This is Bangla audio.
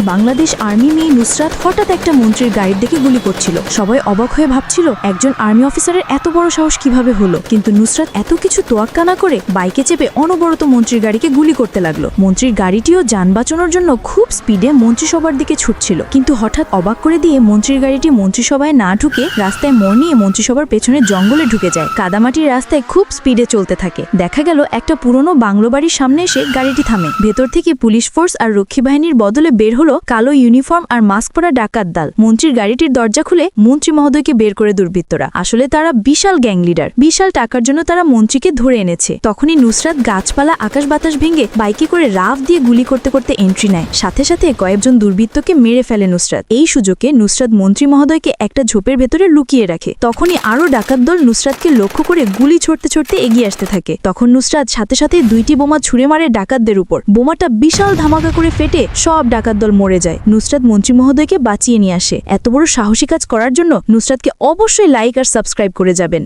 বাংলাদেশ আর্মি মেয়ে নুসরাত হঠাৎ একটা মন্ত্রীর গাড়ির দিকে গুলি করছিল। সবাই অবাক হয়ে ভাবছিল, একজন আর্মি অফিসারের এত বড় সাহস কীভাবে হলো? কিন্তু নুসরাত এত কিছু তোয়াক্কা না করে বাইকে চেপে অনবরত মন্ত্রীর গাড়িকে গুলি করতে লাগল। মন্ত্রীর গাড়িটিও যান বাঁচানোর জন্য খুব স্পিডে মন্ত্রিসভার দিকে ছুটছিল। কিন্তু হঠাৎ অবাক করে দিয়ে মন্ত্রীর গাড়িটি মন্ত্রিসভায় না ঢুকে রাস্তায় মোড় নিয়ে মন্ত্রিসভার পেছনে জঙ্গলে ঢুকে যায়। কাদামাটির রাস্তায় খুব স্পিডে চলতে থাকে। দেখা গেল, একটা পুরনো বাংলো বাড়ির সামনে এসে গাড়িটি থামে। ভেতর থেকে পুলিশ ফোর্স আর রক্ষী বাহিনীর বদলে বের হলো কালো ইউনিফর্ম আর মাস্ক পরা ডাকাত দল। মন্ত্রীর গাড়িটির দরজা খুলে মন্ত্রী মহোদয়কে বের করে দুর্বৃত্তরা। আসলে তারা বিশাল গ্যাং লিডার। বিশাল টাকার জন্য তারা মন্ত্রীকে ধরে এনেছে। তখনই নুসরাত গাছপালা আকাশ বাতাস ভেঙে বাইকে করে রাফ দিয়ে গুলি করতে করতে এন্ট্রি নেয়। সাথে সাথে কয়েকজন দুর্বৃত্তকে মেরে ফেলে নুসরাত। এই সুযোগে নুসরাত মন্ত্রী মহোদয়কে একটা ঝোপের ভেতরে লুকিয়ে রাখে। তখনই আরও ডাকাত দল নুসরাতকে লক্ষ্য করে গুলি ছড়তে ছড়তে এগিয়ে আসতে থাকে। তখন নুসরাত সাথে সাথে দুইটি বোমা ছুড়ে মারে ডাকাতদের উপর। বোমাটা বিশাল ধামাকা করে ফেটে সব ডাকাত দল মরে যায়। নুসরাত মন্ত্রী মহোদয়কে বাঁচিয়ে নিয়ে আসে। এত বড় সাহসী কাজ করার জন্য নুসরাতকে অবশ্যই লাইক আর সাবস্ক্রাইব করে যাবেন।